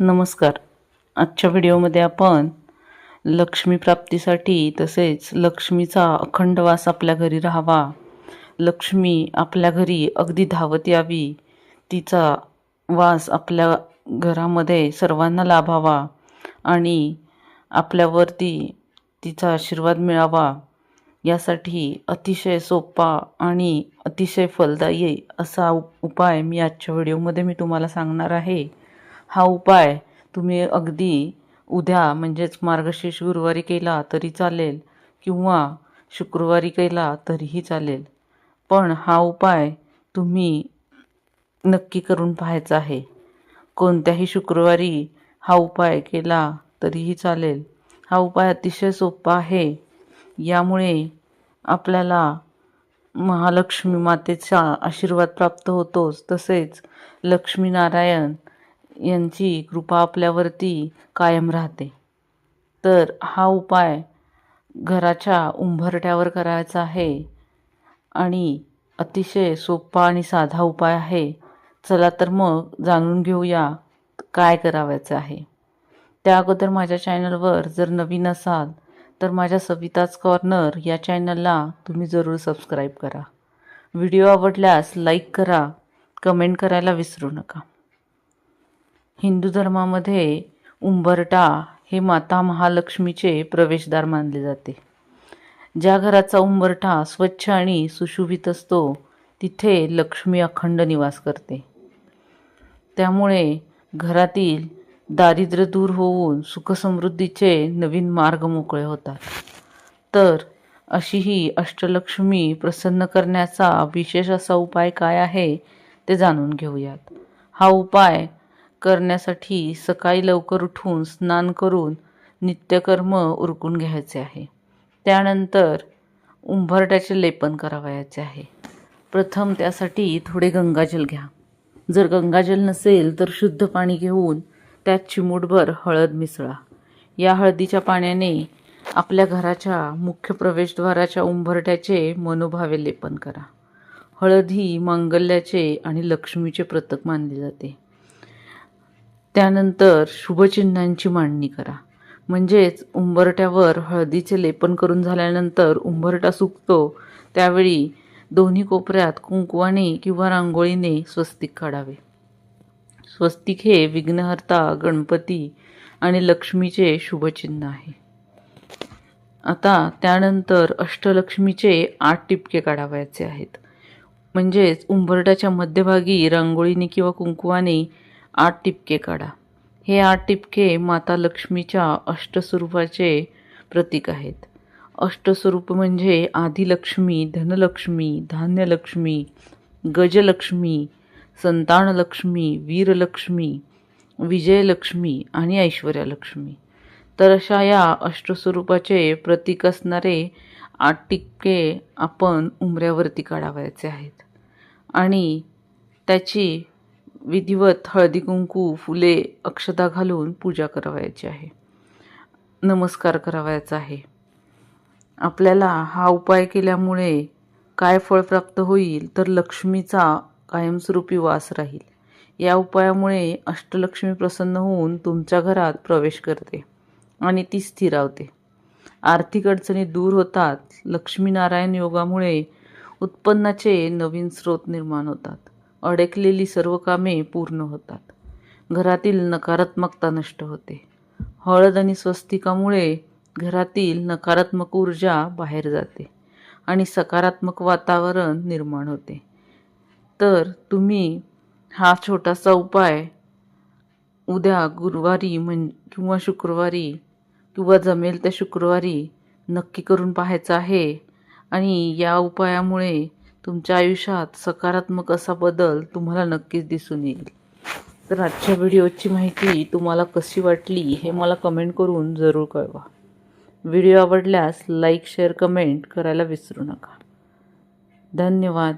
नमस्कार. आजच्या व्हिडिओमध्ये आपण लक्ष्मी प्राप्तीसाठी तसेच लक्ष्मीचा अखंड वास आपल्या घरी राहावा. लक्ष्मी आपल्या घरी अगदी धावत यावी. तिचा वास आपल्या घरामध्ये सर्वांना लाभावा आणि आपल्यावरती तिचा आशीर्वाद मिळावा. यासाठी अतिशय सोपा आणि अतिशय फलदायी असा उपाय मी आजच्या व्हिडिओमध्ये मी तुम्हाला सांगणार आहे. हा उपाय तुम्ही अगदी उद्या म्हणजेच मार्गशीर्ष गुरुवारी केला तरी चालेल किंवा शुक्रवारी केला तरीही चालेल. पण हा उपाय तुम्ही नक्की करून पाहायचा आहे. कोणत्याही शुक्रवारी हा उपाय केला तरीही चालेल. हा उपाय अतिशय सोपा आहे. यामुळे आपल्याला महालक्ष्मी मातेचा आशीर्वाद प्राप्त होतोच. तसेच लक्ष्मीनारायण यांची कृपा आपल्यावरती कायम राहते. तर हा उपाय घराच्या उंबरठ्यावर करायचा आहे आणि अतिशय सोपा आणि साधा उपाय आहे. चला तर मग जाणून घेऊया काय करावायचं आहे. त्या अगोदर माझ्या चॅनलवर जर नवीन असाल तर माझ्या सविताच कॉर्नर या चॅनलला तुम्ही जरूर सबस्क्राईब करा. व्हिडिओ आवडल्यास लाईक करा कमेंट करायला विसरू नका. हिंदू धर्मामध्ये उंबरटा हे माता महालक्ष्मीचे प्रवेशद्वार मानले जाते. ज्या घराचा उंबरठा स्वच्छ आणि सुशोभित असतो तिथे लक्ष्मी अखंड निवास करते. त्यामुळे घरातील दारिद्र्य दूर होऊन सुखसमृद्धीचे नवीन मार्ग मोकळे होतात. तर अशी ही अष्टलक्ष्मी प्रसन्न करण्याचा विशेष असा उपाय काय आहे ते जाणून घेऊयात. हा उपाय करण्यासाठी सकाळी लवकर उठून स्नान करून नित्यकर्म उरकून घ्यायचे आहे. त्यानंतर उंबरट्याचे लेपन करावयाचे आहे. प्रथम त्यासाठी थोडे गंगाजल घ्या. जर गंगाजल नसेल तर शुद्ध पाणी घेऊन त्यात चिमूटभर हळद मिसळा. या हळदीच्या पाण्याने आपल्या घराच्या मुख्य प्रवेशद्वाराच्या उंबरट्याचे मनोभावे लेपन करा. हळद ही मांगल्याचे आणि लक्ष्मीचे प्रतक मानले जाते. त्यानंतर शुभचिन्हांची मांडणी करा. म्हणजेच उंबरट्यावर हळदीचे लेपन करून झाल्यानंतर उंबरटा सुकतो त्यावेळी दोन्ही कोपऱ्यात कुंकवाने किंवा रांगोळीने स्वस्तिक काढावे. स्वस्तिक हे विघ्नहर्ता गणपती आणि लक्ष्मीचे शुभचिन्ह आहे. आता त्यानंतर अष्टलक्ष्मीचे आठ टिपके काढावयाचे आहेत. म्हणजेच उंबरट्याच्या मध्यभागी रांगोळीने किंवा कुंकवाने आठ टिपके काढा. हे आठ टिपके माता लक्ष्मीच्या अष्टस्वरूपाचे प्रतीक आहेत. अष्टस्वरूप म्हणजे आदिलक्ष्मी धनलक्ष्मी धान्यलक्ष्मी गजलक्ष्मी संतानलक्ष्मी वीरलक्ष्मी विजयलक्ष्मी आणि ऐश्वर्यालक्ष्मी. तर अशा या अष्टस्वरूपाचे प्रतीक असणारे आठ टिपके आपण उंबऱ्यावरती काढावयाचे आहेत. आणि त्याची विधिवत हळदी कुंकू फुले अक्षता घालून पूजा करावयाची आहे. नमस्कार करावयाचा आहे. आपल्याला हा उपाय केल्यामुळे काय फळ प्राप्त होईल तर लक्ष्मीचा कायमस्वरूपी वास राहील. या उपायामुळे अष्टलक्ष्मी प्रसन्न होऊन तुमच्या घरात प्रवेश करते आणि ती स्थिरावते. आर्थिक अडचणी दूर होतात. लक्ष्मीनारायण योगामुळे उत्पन्नाचे नवीन स्रोत निर्माण होतात. अडकलेली सर्व कामे पूर्ण होतात. घरातील नकारात्मकता नष्ट होते. हळद आणि स्वस्तिकामुळे घरातील नकारात्मक ऊर्जा बाहेर जाते आणि सकारात्मक वातावरण निर्माण होते. तर तुम्ही हा छोटासा उपाय उद्या गुरुवारी म्हण किंवा शुक्रवारी किंवा जमेल त्या शुक्रवारी नक्की करून पाहायचं आहे आणि या उपायामुळे तुमच्या आयुष्यात सकारात्मक असा बदल तुम्हाला नक्कीच दिसून येईल. तर आजच्या व्हिडिओची माहिती तुम्हाला कशी वाटली हे मला कमेंट करून जरूर कळवा. व्हिडिओ आवडल्यास लाईक शेअर कमेंट करायला विसरू नका. धन्यवाद.